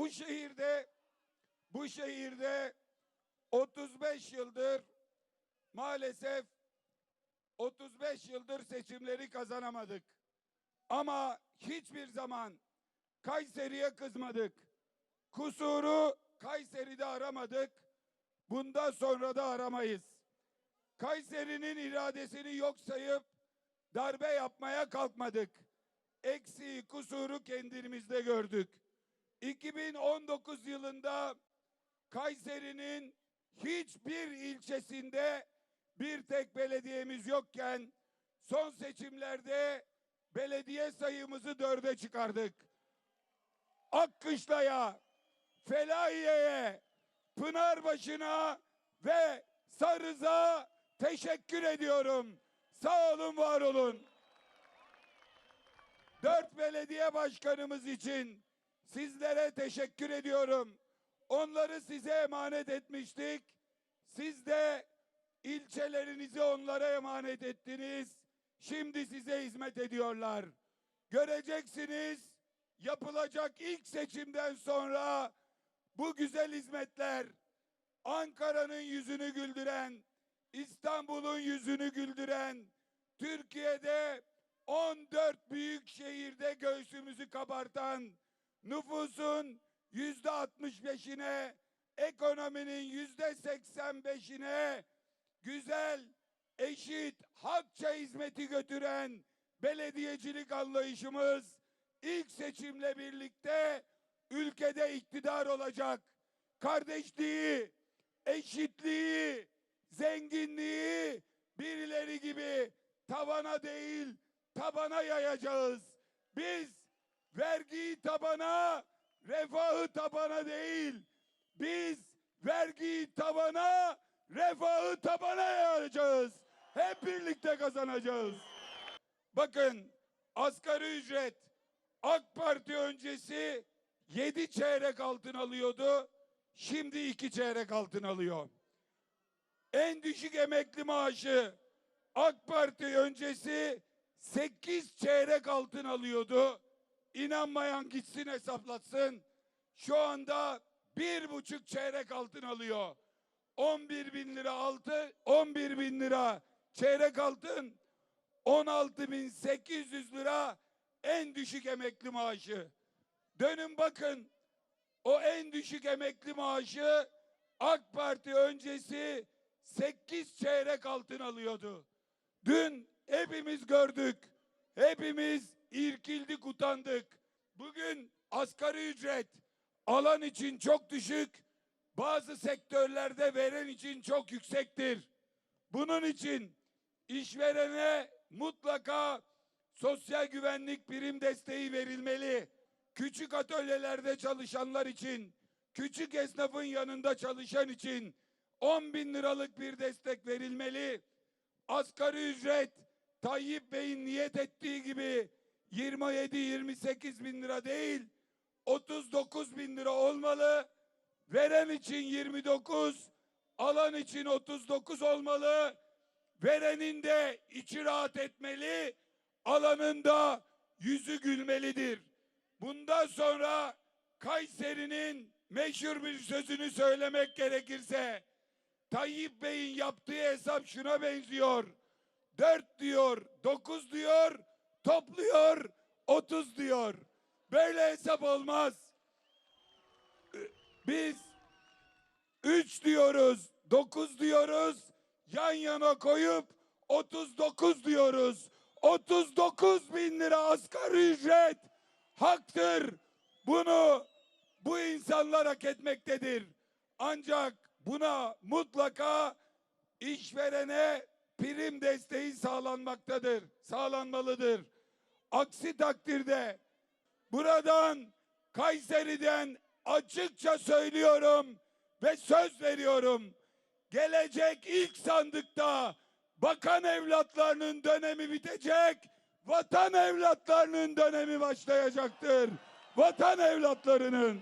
bu şehirde bu şehirde 35 yıldır maalesef 35 yıldır seçimleri kazanamadık. Ama hiçbir zaman Kayseri'ye kızmadık. Kusuru Kayseri'de aramadık. Bundan sonra da aramayız. Kayseri'nin iradesini yok sayıp darbe yapmaya kalkmadık. Eksiği, kusuru kendimizde gördük. 2019 yılında Kayseri'nin hiçbir ilçesinde bir tek belediyemiz yokken son seçimlerde belediye sayımızı dörde çıkardık. Akkışla'ya, Felahiye'ye, Pınarbaşı'na ve Sarız'a teşekkür ediyorum. Sağ olun, var olun. Dört belediye başkanımız için sizlere teşekkür ediyorum. Onları size emanet etmiştik. Siz de ilçelerinizi onlara emanet ettiniz. Şimdi size hizmet ediyorlar. Göreceksiniz yapılacak ilk seçimden sonra bu güzel hizmetler Ankara'nın yüzünü güldüren, İstanbul'un yüzünü güldüren, Türkiye'de 14 büyük şehirde göğsümüzü kabartan, nüfusun yüzde 65'ine, ekonominin yüzde 85'ine güzel, eşit, hakça hizmeti götüren belediyecilik anlayışımız ilk seçimle birlikte ülkede iktidar olacak. Kardeşliği, eşitliği, zenginliği birileri gibi tavana değil tabana yayacağız. Biz vergiyi tabana, refahı tabana değil. Biz vergiyi tabana, refahı tabana yayacağız. Hep birlikte kazanacağız. Bakın asgari ücret AK Parti öncesi 7 çeyrek altın alıyordu. Şimdi 2 çeyrek altın alıyor. En düşük emekli maaşı AK Parti öncesi 8 çeyrek altın alıyordu. İnanmayan gitsin hesaplatsın. Şu anda bir buçuk çeyrek altın alıyor. 11 bin lira altı, 11 bin lira çeyrek altın, 16 bin 800 lira en düşük emekli maaşı. Dönün bakın o en düşük emekli maaşı AK Parti öncesi 8 çeyrek altın alıyordu. Dün hepimiz gördük. Hepimiz irkildik, utandık. Bugün asgari ücret alan için çok düşük, bazı sektörlerde veren için çok yüksektir. Bunun için işverene mutlaka sosyal güvenlik prim desteği verilmeli. Küçük atölyelerde çalışanlar için, küçük esnafın yanında çalışan için 10 bin liralık bir destek verilmeli. Asgari ücret Tayyip Bey'in niyet ettiği gibi 27-28 bin lira değil 39 bin lira olmalı. Veren için 29, alan için 39 olmalı. Verenin de içi rahat etmeli, alanın da yüzü gülmelidir. Bundan sonra Kayseri'nin meşhur bir sözünü söylemek gerekirse Tayyip Bey'in yaptığı hesap şuna benziyor. Dört diyor, dokuz diyor, topluyor, otuz diyor. Böyle hesap olmaz. Biz üç diyoruz, dokuz diyoruz, yan yana koyup 39 diyoruz. 39 bin lira asgari ücret haktır. Bunu bu insanlar hak etmektedir. Ancak buna mutlaka işverene prim desteği sağlanmaktadır, sağlanmalıdır. Aksi takdirde buradan Kayseri'den açıkça söylüyorum ve söz veriyorum. Gelecek ilk sandıkta bakan evlatlarının dönemi bitecek, vatan evlatlarının dönemi başlayacaktır. Vatan evlatlarının.